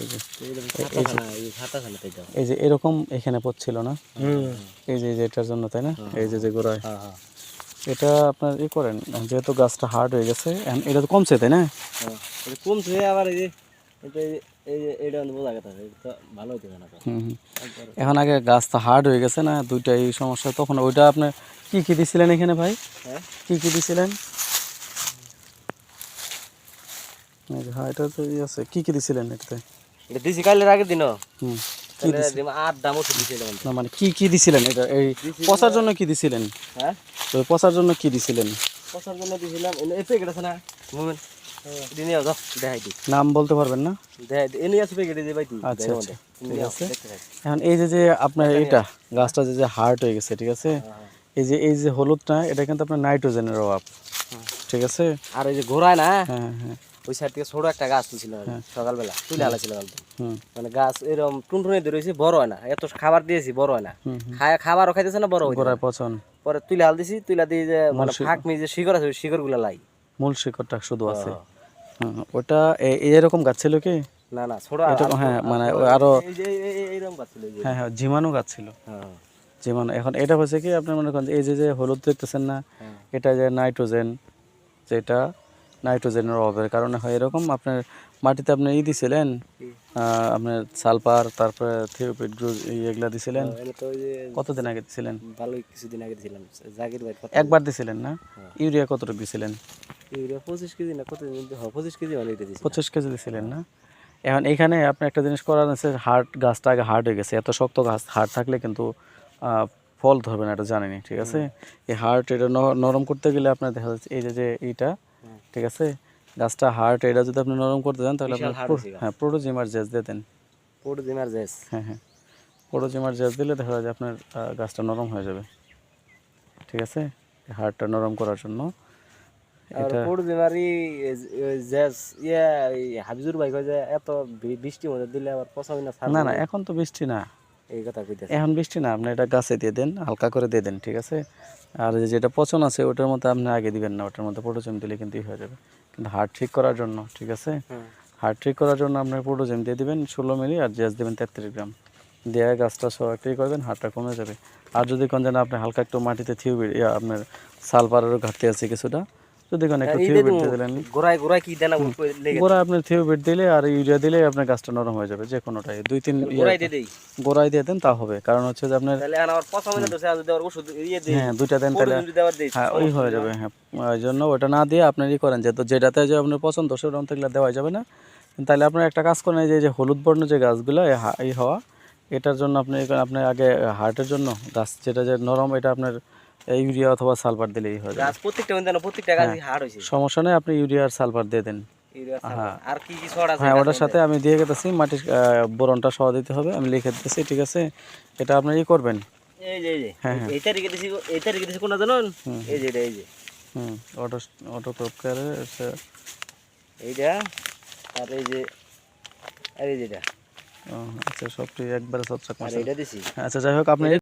এই যে এই এই এরকম এখানে পড়ছিল না? এই যে এটার জন্য তাই না? এই যে যে গোড়ায়। হ্যাঁ হ্যাঁ। এটা আপনার ই করেন যেহেতু গাছটা হার্ড হয়ে গেছে এটা তো কমছে তাই না? হ্যাঁ কমছে আবার এই যে এই এই। এখন আগে গাছটা হার্ড হয়ে গেছে না দুইটাই সমস্যা তখন ওইটা আপনি কি কি দিছিলেন এখানে ভাই? হ্যাঁ? কি কি দিছিলেন? হ্যাঁ এটা তো আছে কি কি দিছিলেন এটাতে? এটা দিছি কালের আগের তাহলে আট দাম ওষুধ দিছিলাম না মানে কি কি দিছিলেন? এটা এই পচার জন্য কি দিছিলেন? হ্যাঁ? পচার জন্য কি দিছিলেন? পচার জন্য দিছিলাম এই প্যাকেট আছে না? মোমেন দিনে যাও যাও দেখাই দি নাম বলতে পারবেন না? আচ্ছা, আচ্ছা, ঠিক আছে। এখন এই যে যে আপনার এটা গাছটা যে যে হার্ড হয়ে গেছে ঠিক আছে? হ্যাঁ, এই যে এই যে হলুদটা এটা কিন্তু আপনার নাইট্রোজেনের অভাব ঠিক আছে? আর ওই যে ঘোড়ায় না? হ্যাঁ হ্যাঁ। ওই সাইড থেকে ছোট একটা গাছ তুলছিলাম আমি সকালবেলা তুলে একদম হুম। মানে গাছ এরকম টুনটুনে দিয়ে রয়েছে বড় হয় না। এত খাবার দিয়েছি বড় হয় না। খায় খাবারও খাইতেছে না বড় হয় পরে তুলে হাল দিছি তুলে দিয়ে যে মানে ফাঁক যে শিকড় আছে শিকড়গুলা লাই। মূল শিকড়টা শুধু আছে। হ্যাঁ। ওটা এরকম গাছ ছিল কি? না না ছোট এটা হ্যাঁ মানে আরও এই যে এই- এই- এইরকম গাছ ছিল হ্যাঁ হ্যাঁ জিমানু গাছ ছিল। হ্যাঁ জিমানু এখন এটা হচ্ছে কি? আপনার মনে করেন এই যে যে হলুদ দেখতেছেন না? হ্যাঁ। এটা যে নাইট্রোজেন যেটা নাইট্রোজেনের অভাবের কারণে হয়। এরকম আপনার মাটিতে আপনি ই দিছিলেন আপনার সালফার তারপরে থিওপিড গ্রুজ এগুলা দিছিলেন। কতদিন আগে দিছিলেন? ভালোই কিছুদিন আগে দিছিলাম। জাগির ভাই একবার দিছিলেন না? হ্যাঁ। ইউরিয়া কতটুকু দিছিলেন? ইউরিয়া পঁচিশ কেজি না কত হ্যাঁ? পঁচিশ কেজি এটা দিছি পঁচিশ কেজি দিছিলেন না? এখন এখানে আপনি একটা জিনিস করার আছে হার্ট গাছটা আগে হার্ড হয়ে গেছে। এত শক্ত গাছ হার্ড থাকলে কিন্তু আহ, ফল ধরবে না এটা জানেনি ঠিক আছে? এই হার্ট এটা নরম করতে গেলে আপনার দেখা যাচ্ছে এই যে যে এইটা। ঠিক আছে? গাছটা হার্ট এটা যদি আপনি নরম করতে চান তাহলে আপনার হয়েছে হ্যাঁ প্রোটোজিমার জেস দিয়ে দেন। পোট দিমার জেস হ্যাঁ হ্যাঁ। প্রোটোজিমার জেস দিলে দেখা যায় আপনার গাছটা নরম হয়ে যাবে। ঠিক আছে? হার্টটা নরম করার জন্য। আর পোট জেস ইয়া হাবিজুর ভাই কয় যে এত বৃষ্টি মধ্যে দিলে আবার পচাবি না ছাড়বে না না। এখন তো বৃষ্টি না। এই কথা কইতেছে। এখন বৃষ্টি না আপনি এটা গাছে দিয়ে দেন হালকা করে দিয়ে দেন ঠিক আছে? আর যেটা পচন আছে ওটার মধ্যে আপনি আগে দিবেন না ওটার মধ্যে প্রোটোজেম দিলে কিন্তু হয়ে যাবে। কিন্তু হার্ট ঠিক করার জন্য ঠিক আছে। হার্ট ঠিক করার জন্য আপনার প্রোটোজেম দিয়ে দেবেন ষোলো মিলি আর জেস দেবেন তেত্রিশ গ্রাম। দেয়া গাছটা সব একটাই করবেন হাড়টা কমে যাবে। আর যদি কোন যেন আপনি হালকা একটু মাটিতে থিউবি আপনার সালফারেরও ঘাটতি আছে কিছুটা যদি কোন একটু এই থিউবিড দেখুন, দিয়ে দিলেন। গোড়ায় গোড়ায় কি দেনা লেগে গোড়া আপনার থিউবিড দিলে আর ইউরিয়া দিলে আপনার গাছটা নরম হয়ে যাবে যে কোনোটাই। দুই তিন ইয়ে- গোড়ায় দিয়ে দেই? গোড়ায় দিয়ে দেন তা হবে। কারণ হচ্ছে যে আপনার তাহলে ওষুধ ইয়ে দেই হ্যাঁ দুইটা দেন তাহলে হ্যাঁ ওই হয়ে যাবে হ্যাঁ। ওই জন্য ওটা না দিয়ে আপনার ই করেন যেহেতু যেটাতে যে আপনার পছন্দ সেরকম থাকলে দেওয়া যাবে না। তাহলে আপনার একটা কাজ করেন এই যে- যে হলুদ বর্ণ যে গাছগুলো এই হওয়া এটার জন্য আপনি এই করেন, আপনি আগে হার্টের জন্য গাছ যেটা যে নরম এটা আপনার ইউরিয়া অথবা সালফার দিলেই হয়ে যাবে। গাছ প্রত্যেকটা মধ্যে প্রত্যেকটা গাছ হার্ড হয়েছে। সমস্যা নেই আপনি ইউরিয়া আর সালফার দিয়ে দেন। আর কি কি ছড় আছে হ্যাঁ ওটার সাথে আমি দিয়ে গেতেছি মাটির বোরনটা সহ দিতে হবে আমি লিখে দিতেছি ঠিক আছে? এটা আপনি ই করবেন। এই যে এই যে। হ্যাঁ, হ্যাঁ। এইটা রেখে দিছি এইটা রেখে দিছি জানেন? এই যে এই যে। হুম অটো অটো করে এইটা আর এই যে আর এই যেটা আচ্ছা সবটি একবারে সব আচ্ছা যাই হোক আপনি